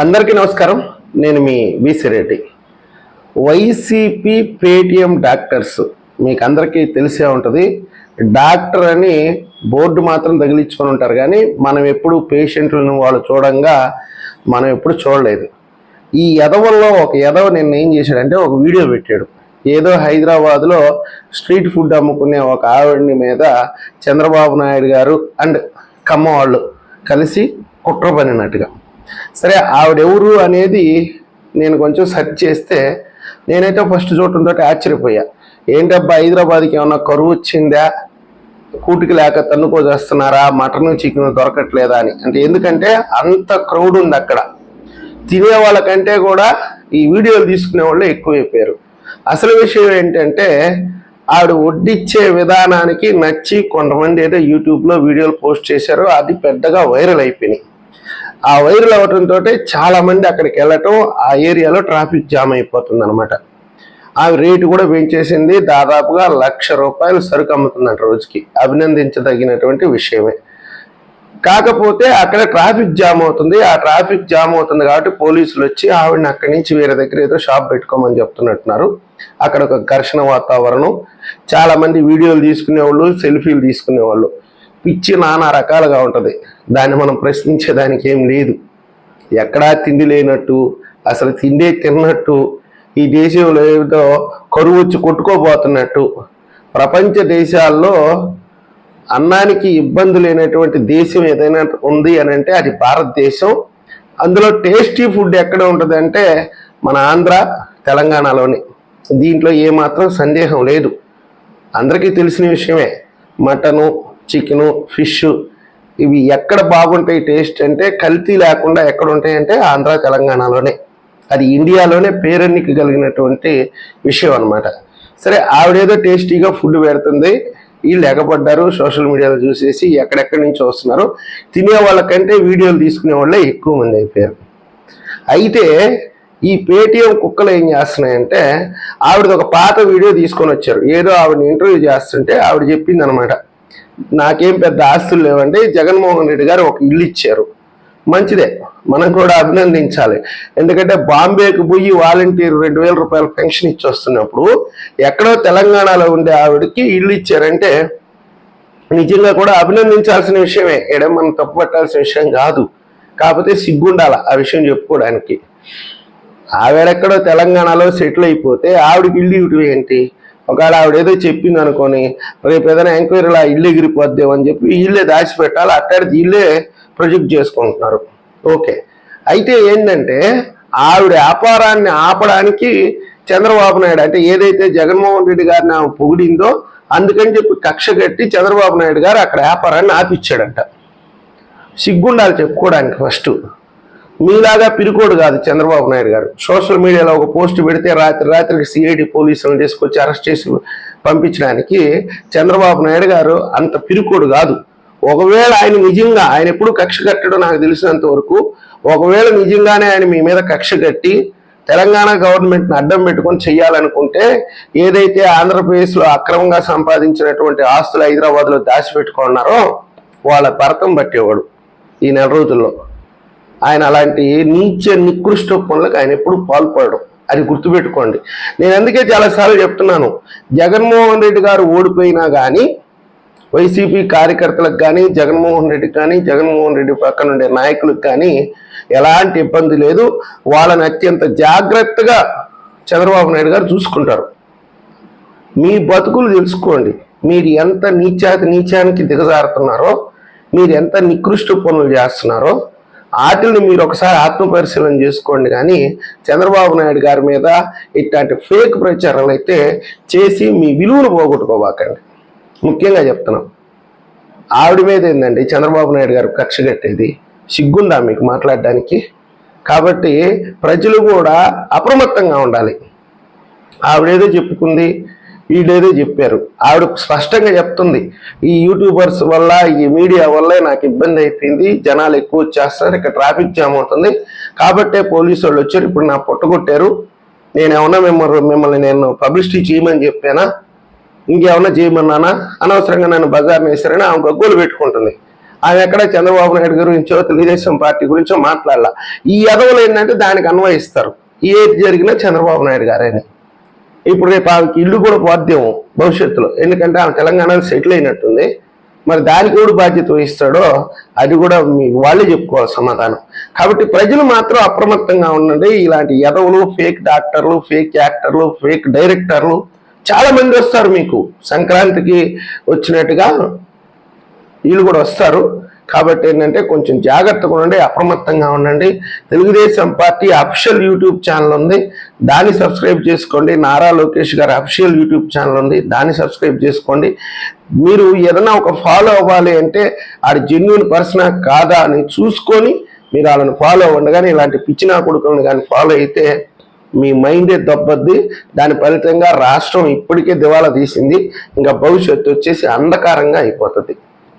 అందరికీ నమస్కారం. నేను మీ VC Reddy. YCP Paytm doctors మీకు అందరికీ తెలిసే ఉంటుంది. డాక్టర్ అని బోర్డు మాత్రం తగిలించుకొని ఉంటారు కానీ మనం ఎప్పుడు పేషెంట్లను వాళ్ళు చూడంగా మనం ఎప్పుడు చూడలేదు. ఈ ఎదవల్లో ఒక ఎదవ నిన్న ఏం చేశాడంటే ఒక వీడియో పెట్టాడు. ఏదో హైదరాబాద్లో స్ట్రీట్ ఫుడ్ అమ్ముకునే ఒక ఆవిడని మీద చంద్రబాబు నాయుడు గారు అండ్ కమ్మ వాళ్ళు కలిసి కుట్ర పనినట్టుగా. సరే ఆవిడెవరు అనేది నేను కొంచెం సెర్చ్ చేస్తే నేనైతే ఫస్ట్ చూడటంతో ఆశ్చర్యపోయా. ఏంటబ్బా హైదరాబాద్కి ఏమన్నా కరువు వచ్చిందా? కూటికి లేక తన్నుకో చేస్తున్నారా? మటన్ చికెన్ దొరకట్లేదా అని. అంటే ఎందుకంటే అంత క్రౌడ్ ఉంది అక్కడ. తినే వాళ్ళకంటే కూడా ఈ వీడియోలు తీసుకునే వాళ్ళు ఎక్కువైపోయారు అసలు విషయం ఏంటంటే ఆవిడ వడ్డిచ్చే విధానానికి నచ్చి కొంతమంది ఏదో యూట్యూబ్లో వీడియోలు పోస్ట్ చేశారు. అది పెద్దగా వైరల్ అయిపోయినాయి. ఆ వైరల్ అవ్వటంతో చాలామంది అక్కడికి వెళ్ళటం ఆ ఏరియాలో ట్రాఫిక్ జామ్ అయిపోతుంది అనమాట ఆమె రేటు కూడా పెంచేసింది. దాదాపుగా లక్ష రూపాయలు సరుకు అమ్ముతుందంట రోజుకి. అభినందించదగినటువంటి విషయమే. కాకపోతే అక్కడ ట్రాఫిక్ జామ్ అవుతుంది. ఆ ట్రాఫిక్ జామ్ అవుతుంది కాబట్టి పోలీసులు వచ్చి ఆవిడని అక్కడి నుంచి వేరే దగ్గర ఏదో షాప్ పెట్టుకోమని చెప్తున్నట్టున్నారు. అక్కడ ఒక ఘర్షణ వాతావరణం. చాలామంది వీడియోలు తీసుకునేవాళ్ళు సెల్ఫీలు తీసుకునేవాళ్ళు. పిచ్చి నానా రకాలుగా ఉంటుంది. దాన్ని మనం ప్రశ్నించేదానికి ఏం లేదు. ఎక్కడా తిండి లేనట్టు అసలు తిండే తిన్నట్టు ఈ దేశంలో ఏదో కరువు వచ్చి కొట్టుకోబోతున్నట్టు ప్రపంచ దేశాల్లో అన్నానికి ఇబ్బంది లేనటువంటి దేశం ఏదైనా ఉంది అని అంటే అది భారతదేశం. అందులో టేస్టీ ఫుడ్ ఎక్కడ ఉంటుంది అంటే మన ఆంధ్ర తెలంగాణలోని. దీంట్లో ఏమాత్రం సందేహం లేదు. అందరికీ తెలిసిన విషయమే. మటను చికెను ఫిష్ ఇవి ఎక్కడ బాగుంటాయి టేస్ట్ అంటే కల్తీ లేకుండా ఎక్కడ ఉంటాయి అంటే ఆంధ్ర తెలంగాణలోనే. అది ఇండియాలోనే పేరెన్నికి కలిగినటువంటి విషయం అనమాట సరే ఆవిడేదో టేస్టీగా ఫుడ్ పెడుతుంది. వీళ్ళు ఎగబడ్డారు సోషల్ మీడియాలో చూసేసి ఎక్కడెక్కడి నుంచి వస్తున్నారు. తినే వాళ్ళకంటే వీడియోలు తీసుకునే వాళ్ళే ఎక్కువ మంది అయిపోయారు. అయితే ఈ పేటిఎం కుక్కలు ఏం చేస్తున్నాయంటే ఆవిడది ఒక పాత వీడియో తీసుకొని వచ్చారు. ఏదో ఆవిడని ఇంటర్వ్యూ చేస్తుంటే ఆవిడ చెప్పింది అనమాట నాకేం పెద్ద ఆస్తులు లేవండి. జగన్మోహన్ రెడ్డి గారు ఒక ఇల్లు ఇచ్చారు. మంచిదే. మనం కూడా అభినందించాలి. ఎందుకంటే బాంబేకి పోయి వాలంటీర్ రెండు వేల రూపాయల పెన్షన్ ఇచ్చి వస్తున్నప్పుడు ఎక్కడో తెలంగాణలో ఉండే ఆవిడకి ఇల్లు ఇచ్చారంటే నిజంగా కూడా అభినందించాల్సిన విషయమే. ఎడం మనం తప్పుపట్టాల్సిన విషయం కాదు. కాకపోతే సిగ్గుండాల ఆ విషయం చెప్పుకోవడానికి. ఆవిడెక్కడో తెలంగాణలో సెటిల్ అయిపోతే ఆవిడకి ఇల్లు ఏంటి? ఒకవేళ ఆవిడ ఏదో చెప్పింది అనుకోని రేపు ఏదైనా ఎంక్వైరీలో ఆ ఇల్లు ఎగిరిపోద్దాం అని చెప్పి ఇల్లే దాచిపెట్టాలి అట్టాడిది ఇల్లే ప్రొజెక్ట్ చేసుకుంటున్నారు. ఓకే. అయితే ఏంటంటే ఆవిడ వ్యాపారాన్ని ఆపడానికి చంద్రబాబు నాయుడు అంటే ఏదైతే జగన్మోహన్ రెడ్డి గారిని ఆమె పొగిడిందో అందుకని చెప్పి కక్ష కట్టి చంద్రబాబు నాయుడు గారు అక్కడ వ్యాపారాన్ని ఆపిచ్చాడంట. సిగ్గుండాలి చెప్పుకోవడానికి ఫస్ట్ మీలాగా పిరుకోడు కాదు చంద్రబాబు నాయుడు గారు. సోషల్ మీడియాలో ఒక పోస్ట్ పెడితే రాత్రి రాత్రికి సిఐడి పోలీసులను తీసుకొచ్చి అరెస్ట్ చేసి పంపించడానికి చంద్రబాబు నాయుడు గారు అంత పిరుకోడు కాదు. ఒకవేళ ఆయన నిజంగా ఆయన ఎప్పుడు కక్ష కట్టడం నాకు తెలిసినంత వరకు ఒకవేళ నిజంగానే ఆయన మీ మీద కక్ష కట్టి తెలంగాణ గవర్నమెంట్ని అడ్డం పెట్టుకొని చెయ్యాలనుకుంటే ఏదైతే ఆంధ్రప్రదేశ్లో అక్రమంగా సంపాదించినటువంటి ఆస్తులు హైదరాబాద్లో దాచిపెట్టుకున్నారో వాళ్ళ భరతం పట్టేవాడు ఈ నెల రోజుల్లో. ఆయన అలాంటి నీచ నికృష్ట పనులకు ఆయన ఎప్పుడు పాల్పడడం. అది గుర్తుపెట్టుకోండి. నేను అందుకే చాలాసార్లు చెప్తున్నాను. జగన్మోహన్ రెడ్డి గారు ఓడిపోయినా కానీ వైసీపీ కార్యకర్తలకు కానీ జగన్మోహన్ రెడ్డికి కానీ జగన్మోహన్ రెడ్డి పక్కన ఉండే నాయకులకు కానీ ఎలాంటి ఇబ్బంది లేదు. వాళ్ళని అత్యంత జాగ్రత్తగా చంద్రబాబు నాయుడు గారు చూసుకుంటారు. మీ బతుకులు తెలుసుకోండి. మీరు ఎంత నీచాతి నీచానికి దిగజారుతున్నారో మీరు ఎంత నికృష్ట పనులు చేస్తున్నారో వాటిని మీరు ఒకసారి ఆత్మపరిశీలన చేసుకోండి. కానీ చంద్రబాబు నాయుడు గారి మీద ఇట్లాంటి ఫేక్ ప్రచారాలు అయితే చేసి మీ విలువను పోగొట్టుకోబాకండి. ముఖ్యంగా చెప్తున్నాం. ఆవిడ మీద ఏందండి? చంద్రబాబు నాయుడు గారు కక్ష కట్టేది. సిగ్గుందా మీకు మాట్లాడడానికి? కాబట్టి ప్రజలు కూడా అప్రమత్తంగా ఉండాలి. ఆవిడేదో చెప్పుకుంది వీళ్ళేదో చెప్పారు. ఆవిడ స్పష్టంగా చెప్తుంది ఈ యూట్యూబర్స్ వల్ల ఈ మీడియా వల్ల నాకు ఇబ్బంది అయిపోయింది జనాలు ఎక్కువ వచ్చేస్తారు ఇక్కడ ట్రాఫిక్ జామ్ అవుతుంది. కాబట్టే పోలీసు వాళ్ళు వచ్చారు ఇప్పుడు నా పొట్టగొట్టారు నేనేమన్నా మిమ్మల్ని మిమ్మల్ని నేను పబ్లిసిటీ చేయమని చెప్పానా? ఇంకేమన్నా చేయమన్నానా? అనవసరంగా నన్ను బజార్ని వేశారని ఆమె గగ్గోలు పెట్టుకుంటుంది. ఆమె ఎక్కడ చంద్రబాబు నాయుడు గురించో తెలుగుదేశం పార్టీ గురించో మాట్లాడాల. ఈ ఎదవలు ఏంటంటే దానికి అన్వయిస్తారు. ఏది జరిగినా చంద్రబాబు నాయుడు గారేని. ఇప్పుడు రేపు ఆమెకి ఇల్లు కూడా పోద్దేమో భవిష్యత్తులో. ఎందుకంటే ఆమె తెలంగాణలో సెటిల్ అయినట్టుంది. మరి దానికి కూడా బాధ్యత వహిస్తాడో అది కూడా మీ వాళ్ళే చెప్పుకోవాలి సమాధానం. కాబట్టి ప్రజలు మాత్రం అప్రమత్తంగా ఉండండి. ఇలాంటి ఎదవులు ఫేక్ డాక్టర్లు ఫేక్ యాక్టర్లు ఫేక్ డైరెక్టర్లు చాలా మంది వస్తారు మీకు. సంక్రాంతికి వచ్చినట్టుగా వీళ్ళు కూడా వస్తారు. కాబట్టి ఏంటంటే కొంచెం జాగ్రత్తగా ఉండండి అప్రమత్తంగా ఉండండి. Telugu Desam party official YouTube channel ఉంది. దాన్ని సబ్స్క్రైబ్ చేసుకోండి. నారా లోకేష్ గారి అఫిషియల్ యూట్యూబ్ ఛానల్ ఉంది. దాన్ని సబ్స్క్రైబ్ చేసుకోండి. మీరు ఏదైనా ఒక ఫాలో అవ్వాలి అంటే ఆడి జెన్యున్ పర్సనా కాదా అని చూసుకొని మీరు వాళ్ళని ఫాలో అవ్వండి. కానీ ఇలాంటి పిచ్చినా కొడుకులను కానీ ఫాలో అయితే మీ మైండే దెబ్బద్ది. దాని ఫలితంగా రాష్ట్రం ఇప్పటికే దివాలా తీసింది. ఇంకా భవిష్యత్తు వచ్చేసి అంధకారంగా అయిపోతుంది.